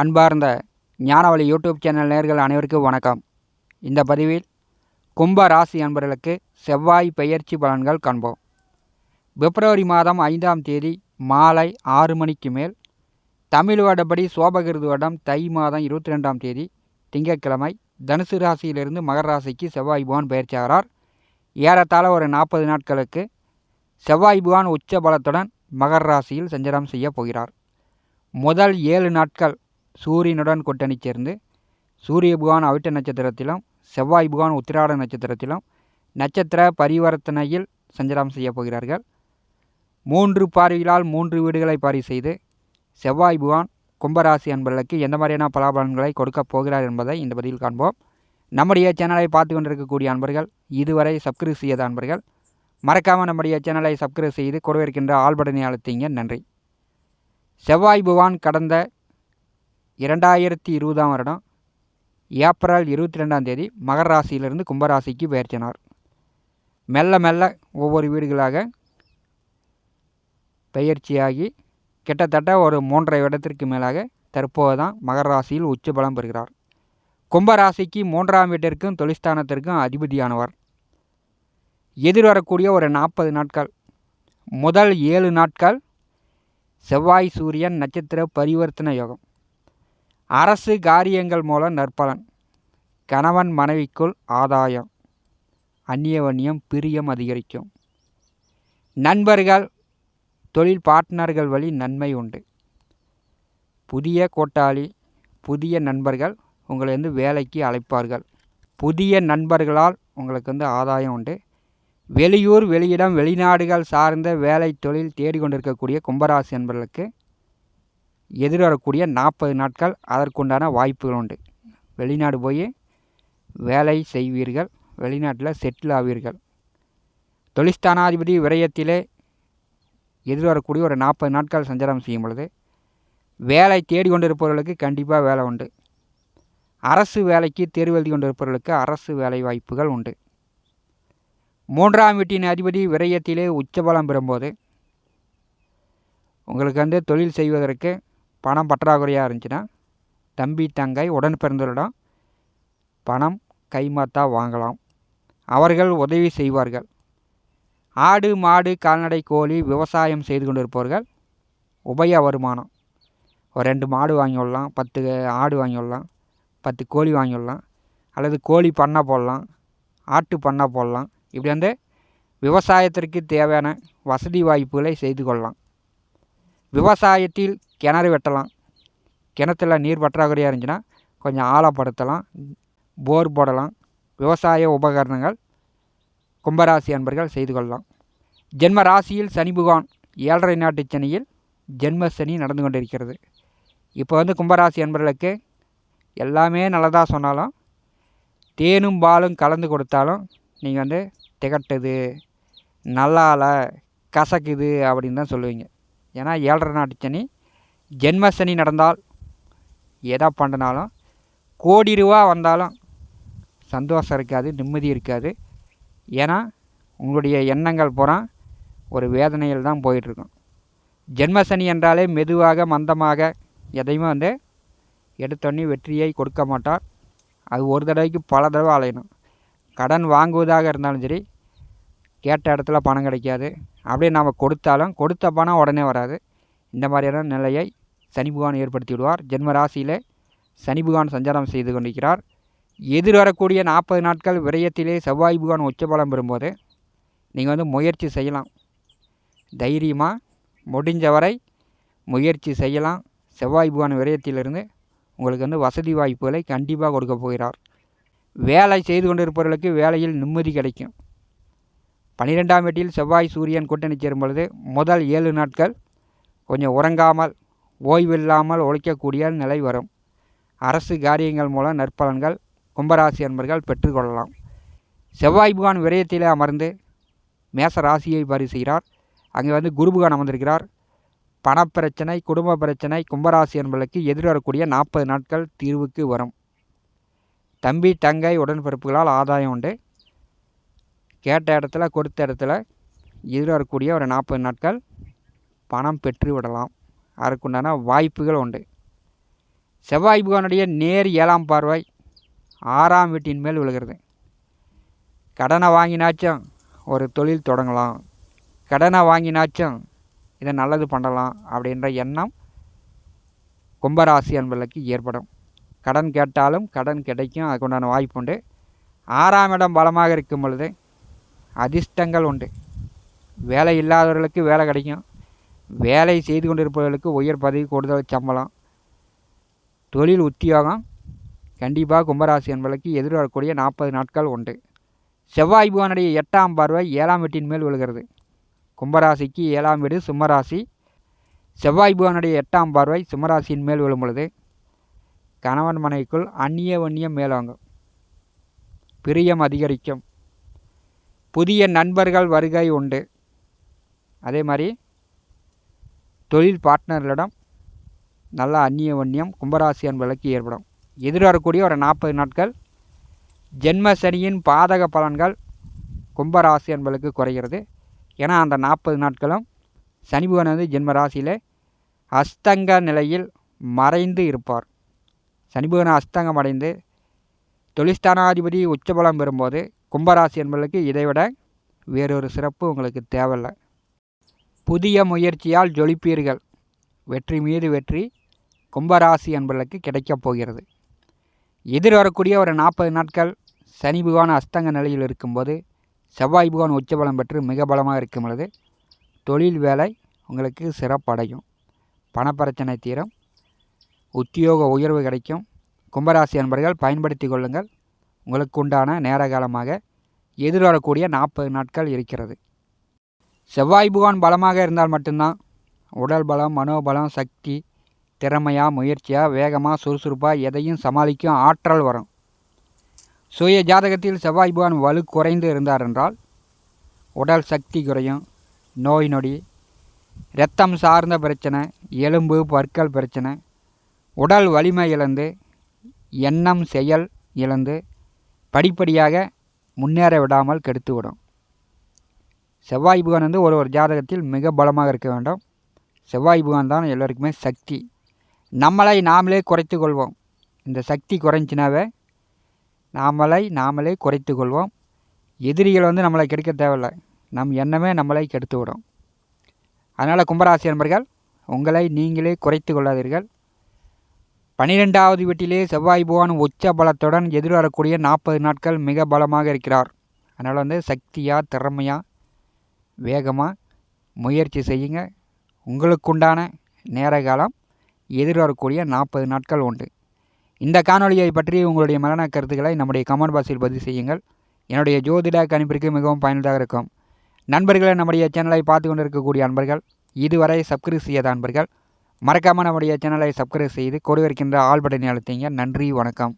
அன்பார்ந்த ஞானவழி YouTube channel நேர்கள் அனைவருக்கும் வணக்கம். இந்த பதிவில் கும்ப ராசி அன்பர்களுக்கு செவ்வாய் பெயர்ச்சி பலன்கள் காண்போம். பிப்ரவரி மாதம் ஐந்தாம் தேதி மாலை ஆறு மணிக்கு மேல் தமிழ் வருடப்படி சோபகிருது வருடம் தை மாதம் இருபத்தி ரெண்டாம் தேதி திங்கட்கிழமை தனுசு ராசியிலிருந்து மகர ராசிக்கு செவ்வாய் புவான் பயிற்சி ஆகிறார். ஏறத்தாழ ஒரு நாற்பது நாட்களுக்கு செவ்வாய் புவான் உச்ச பலத்துடன் மகர ராசியில் சஞ்சாரம் செய்ய போகிறார். முதல் ஏழு நாட்கள் சூரியனுடன் கூட்டணி சேர்ந்து சூரிய புகான் அவிட்ட நட்சத்திரத்திலும் செவ்வாய் புகான் உத்திராட நட்சத்திரத்திலும் நட்சத்திர பரிவர்த்தனையில் சஞ்சாரம் செய்ய போகிறார்கள். மூன்று பார்வைகளால் மூன்று வீடுகளை பாரி செய்து செவ்வாய் புகான் கும்பராசி அன்பர்களுக்கு எந்த மாதிரியான பலாபலன்களை கொடுக்கப் போகிறார் என்பதை இந்த பதிவில் காண்போம். நம்முடைய சேனலை பார்த்து கொண்டிருக்கக்கூடிய அன்பர்கள் இதுவரை சப்ஸ்கிரைப் செய்யாத அன்பர்கள் மறக்காமல் நம்முடைய சேனலை சப்ஸ்கிரைப் செய்து கொடுவிருக்கின்ற ஆள்படனை அழுத்திங்க. நன்றி. செவ்வாய் புவான் கடந்த இரண்டாயிரத்தி இருபதாம் வருடம் ஏப்ரல் இருபத்தி ரெண்டாம் தேதி மகர ராசியிலிருந்து கும்பராசிக்கு பெயர்த்தினார். மெல்ல மெல்ல ஒவ்வொரு வீடுகளாக பெயர்ச்சியாகி கிட்டத்தட்ட ஒரு மூன்றரை இடத்திற்கு மேலாக தற்போது தான் மகர ராசியில் உச்ச பலம் பெறுகிறார். கும்பராசிக்கு மூன்றாம் வீட்டிற்கும் தொழிற்ஸ்தானத்திற்கும் அதிபதியானவர். எதிர்வரக்கூடிய ஒரு நாற்பது நாட்கள் முதல் ஏழு நாட்கள் செவ்வாய் சூரியன் நட்சத்திர பரிவர்த்தன யோகம். அரசு காரியங்கள் மூலம் நற்பலன். கணவன் மனைவிக்குள் ஆதாயம். அந்நியவன்யம் பிரியம் அதிகரிக்கும். நண்பர்கள் தொழில் பார்ட்னர்கள் வழி நன்மை உண்டு. புதிய கோட்டாளி புதிய நண்பர்கள் உங்களை வந்து வேலைக்கு அழைப்பார்கள். புதிய நண்பர்களால் உங்களுக்கு வந்து ஆதாயம் உண்டு. வெளியூர் வெளியிடம் வெளிநாடுகள் சார்ந்த வேலை தொழில் தேடிக்கொண்டிருக்கக்கூடிய கும்பராசி நண்பர்களுக்கு எதிர்வரக்கூடிய நாற்பது நாட்கள் அதற்குண்டான வாய்ப்புகள் உண்டு வெளிநாடு போய் வேலை செய்வீர்கள் வெளிநாட்டில் செட்டில் ஆவீர்கள். தொழிஸ்தானாதிபதி விரயத்திலே எதிர்வரக்கூடிய ஒரு நாற்பது நாட்கள் சஞ்சாரம் செய்யும் பொழுது வேலை தேடி கொண்டிருப்பவர்களுக்கு கண்டிப்பாக வேலை உண்டு. அரசு வேலைக்கு தேர்வு எழுதி கொண்டிருப்பவர்களுக்கு அரசு வேலை வாய்ப்புகள் உண்டு. மூன்றாம் வீட்டின் அதிபதி விரயத்திலே உச்சபலம் பெறும்போது உங்களுக்கு வந்து தொழில் செய்வதற்கு பணம் பற்றாக்குறையாக இருந்துச்சுன்னா தம்பி தங்கை உடன் பிறந்தவரிடம் பணம் கைமாத்தா வாங்கலாம். அவர்கள் உதவி செய்வார்கள். ஆடு மாடு கால்நடை கோழி விவசாயம் செய்து கொண்டிருப்பவர்கள் உபய வருமானம். ஒரு ரெண்டு மாடு வாங்கி விடலாம் பத்து ஆடு வாங்கி விடலாம் பத்து கோழி வாங்கி விடலாம் அல்லது கோழி பண்ணை போடலாம் ஆட்டு பண்ணை போடலாம். இப்படி வந்து விவசாயத்திற்கு தேவையான வசதி வாய்ப்புகளை செய்து கொள்ளலாம். விவசாயத்தில் கிணறு வெட்டலாம். கிணத்துல நீர் பற்றாக்குறையாக இருந்துச்சுன்னா கொஞ்சம் ஆழப்படுத்தலாம். போர் போடலாம். விவசாய உபகரணங்கள் கும்பராசி அன்பர்கள் செய்து கொள்ளலாம். ஜென்ம ராசியில் சனி புகான் ஏழரை நாட்டு சனியில் ஜென்ம சனி நடந்து கொண்டிருக்கிறது. இப்போ வந்து கும்பராசி அன்பர்களுக்கு எல்லாமே நல்லதாக சொன்னாலும் தேனும் பாலும் கலந்து கொடுத்தாலும் நீங்கள் வந்து திகட்டுது நல்லால கசக்குது அப்படின்னு தான் சொல்லுவீங்க. ஏன்னா ஏழரை நாட்டு சனி ஜென்ம சனி நடந்தால் எதை பண்ணினாலும் கோடி ரூபா வந்தாலும் சந்தோஷம் இருக்காது நிம்மதி இருக்காது. ஏன்னா உங்களுடைய எண்ணங்கள் பூரா ஒரு வேதனையில் தான் போயிட்டுருக்கும். ஜென்மசனி என்றாலே மெதுவாக மந்தமாக எதையுமே வந்து எடுத்தோடனே வெற்றியை கொடுக்க மாட்டார். அது ஒரு தடவைக்கு பல தடவை அலையணும். கடன் வாங்குவதாக இருந்தாலும் சரி கேட்ட இடத்துல பணம் கிடைக்காது. அப்படியே நாம் கொடுத்தாலும் கொடுத்த பணம் உடனே வராது. இந்த மாதிரியான நிலையை சனி ஏற்படுத்திவிடுவார். ஏற்படுத்தி விடுவார் ஜென்ம ராசியில் சனி சஞ்சாரம் செய்து கொண்டிருக்கிறார். எதிர் வரக்கூடிய நாற்பது நாட்கள் விரயத்திலே செவ்வாய் புகான் உச்சபலம் பெறும்போது நீங்கள் வந்து முயற்சி செய்யலாம். தைரியமாக முடிஞ்ச வரை முயற்சி செய்யலாம். செவ்வாய் புகான் விரயத்திலிருந்து உங்களுக்கு வந்து வசதி வாய்ப்புகளை கண்டிப்பாக கொடுக்க போகிறார். வேலை செய்து கொண்டிருப்பவர்களுக்கு வேலையில் நிம்மதி கிடைக்கும். பன்னிரெண்டாம் வீட்டில் செவ்வாய் சூரியன் கூட்டணி சேரும் பொழுது முதல் ஏழு நாட்கள் கொஞ்சம் உறங்காமல் ஓய்வில்லாமல் உழைக்கக்கூடிய நிலை வரும். அரசு காரியங்கள் மூலம் நற்பலன்கள் கும்பராசி அன்பர்கள் பெற்றுக்கொள்ளலாம் செவ்வாய் புகான் விரயத்தில் அமர்ந்து மேச ராசியை பரிசுகிறார் அங்கே வந்து குருபுகான் அமர்ந்திருக்கிறார். பணப்பிரச்சனை குடும்ப பிரச்சனை கும்பராசி என்பதற்கு எதிர்வரக்கூடிய நாற்பது நாட்கள் தீர்வுக்கு வரும். தம்பி தங்கை உடன்பிறப்புகளால் ஆதாயம் உண்டு. கேட்ட இடத்துல கொடுத்த இடத்துல எதிர்வரக்கூடிய ஒரு நாற்பது நாட்கள் பணம் பெற்று விடலாம் அதற்குண்டான வாய்ப்புகள் உண்டு. செவ்வாய் புகானுடைய நேர் ஏழாம் பார்வை ஆறாம் வீட்டின் மேல் விழுகிறது. கடனை வாங்கினாச்சும் ஒரு தொழில் தொடங்கலாம். கடனை வாங்கினாச்சும் இதை நல்லது பண்ணலாம் அப்படின்ற எண்ணம் கும்பராசி அன்பர்களுக்கு ஏற்படும். கடன் கேட்டாலும் கடன் கிடைக்கும் அதுக்குண்டான வாய்ப்பு உண்டு. ஆறாம் இடம் பலமாக இருக்கும் பொழுது அதிர்ஷ்டங்கள் உண்டு. வேலை இல்லாதவர்களுக்கு வேலை கிடைக்கும். வேலை செய்து கொண்டிருப்பவர்களுக்கு உயர் பதவி கூடுதல் சம்பளம். தொழில் உத்தியோகம். கண்டிப்பாக கும்பராசி என்பதற்கு எதிர்வரக்கூடிய நாற்பது நாட்கள் உண்டு. செவ்வாய் புவனுடைய எட்டாம் பார்வை ஏழாம் வீட்டின் மேல் விழுகிறது. கும்பராசிக்கு ஏழாம் வீடு சிம்மராசி. செவ்வாய் புவனுடைய எட்டாம் பார்வை சிம்மராசியின் மேல் விழும் பொழுது கணவன் மனைவிக்குள் அந்நிய வன்னியம் மேலோங்கும். பிரியம் அதிகரிக்கும். புதிய நண்பர்கள் வருகை உண்டு. அதே மாதிரி தொழில் பார்ட்னர்களிடம் நல்ல அந்நிய வன்னியம் கும்பராசி என்பதற்கு ஏற்படும். எதிர்வரக்கூடிய ஒரு நாற்பது நாட்கள் ஜென்ம சனியின் பாதக பலன்கள் கும்பராசி என்பதற்கு குறைகிறது. ஏன்னா அந்த நாற்பது நாட்களும் சனி பகவான் வந்து ஜென்ம ராசியில் அஸ்தங்க நிலையில் மறைந்து இருப்பார். சனி பகவான் அஸ்தங்கம் அடைந்து தொழிற்ஸ்தானாதிபதி உச்சபலம் பெறும்போது கும்பராசி என்பதற்கு இதைவிட வேறொரு சிறப்பு உங்களுக்கு தேவையில்லை. புதிய முயற்சியால் ஜொலிப்பீர்கள். வெற்றி மீது வெற்றி கும்பராசி என்பதற்கு கிடைக்கப் போகிறது. எதிர் வரக்கூடிய ஒரு நாற்பது நாட்கள் சனி பகவான் அஸ்தங்க நிலையில் இருக்கும்போது செவ்வாய் பகவான் உச்சபலம் பெற்று மிக பலமாக இருக்கும் பொழுது தொழில் வேலை உங்களுக்கு சிறப்படையும். பணப்பிரச்சனை தீரும். உத்தியோக உயர்வு கிடைக்கும். கும்பராசி அன்பர்கள் பயன்படுத்தி கொள்ளுங்கள். உங்களுக்கு உண்டான நேர காலமாக எதிர்வரக்கூடிய நாற்பது நாட்கள் இருக்கிறது. செவ்வாய் புகான் பலமாக இருந்தால் மட்டும்தான். உடல் பலம் மனோபலம் சக்தி திறமையாக முயற்சியாக வேகமாக சுறுசுறுப்பாக எதையும் சமாளிக்கும் ஆற்றல் வரும். சுய ஜாதகத்தில் செவ்வாய் புகான் வலு குறைந்து இருந்தார் என்றால் உடல் சக்தி குறையும். நோய் நொடி இரத்தம் சார்ந்த பிரச்சனை எலும்பு பற்கள் பிரச்சனை உடல் வலிமை இழந்து எண்ணம் செயல் இழந்து படிப்படியாக முன்னேற விடாமல் கெடுத்துவிடும். செவ்வாய் புகான் வந்து ஒரு ஒரு ஜாதகத்தில் மிக பலமாக இருக்க வேண்டும். செவ்வாய் புகான் தான் எல்லோருக்குமே சக்தி. நம்மளை நாமளே குறைத்து கொள்வோம் இந்த சக்தி குறைஞ்சினாவே நாமளை நாமளே குறைத்து கொள்வோம் எதிரிகள் வந்து நம்மளை கெடுக்க தேவையில்லை. நம் எண்ணமே நம்மளை கெடுத்து விடும் அதனால் கும்பராசி நண்பர்கள் உங்களை நீங்களே குறைத்து கொள்ளாதீர்கள் பனிரெண்டாவது வீட்டிலே செவ்வாய் புவான் உச்ச பலத்துடன் எதிர்வரக்கூடிய நாற்பது நாட்கள் மிக பலமாக இருக்கிறார். அதனால் வந்து சக்தியாக திறமையாக வேகமாக முயற்சி செய்யுங்க. உங்களுக்குண்டான நேர காலம் எதிர்வரக்கூடிய நாற்பது நாட்கள் உண்டு. இந்த காணொலியை பற்றி உங்களுடைய மரண கருத்துக்களை நம்முடைய கமெண்ட் பாக்ஸில் பதிவு செய்யுங்கள். என்னுடைய ஜோதிட கணிப்பிற்கு மிகவும் பயனுள்ளதாக இருக்கும். நண்பர்களை நம்முடைய சேனலை பார்த்து கொண்டிருக்கக்கூடிய அன்பர்கள் இதுவரை சப்ஸ்கிரைப் செய்யாத அன்பர்கள் மறக்காமல் நம்முடைய சேனலை சப்ஸ்கிரைப் செய்து கொடுவிருக்கின்ற ஆல் பட்டனை அழுத்திங்க. நன்றி வணக்கம்.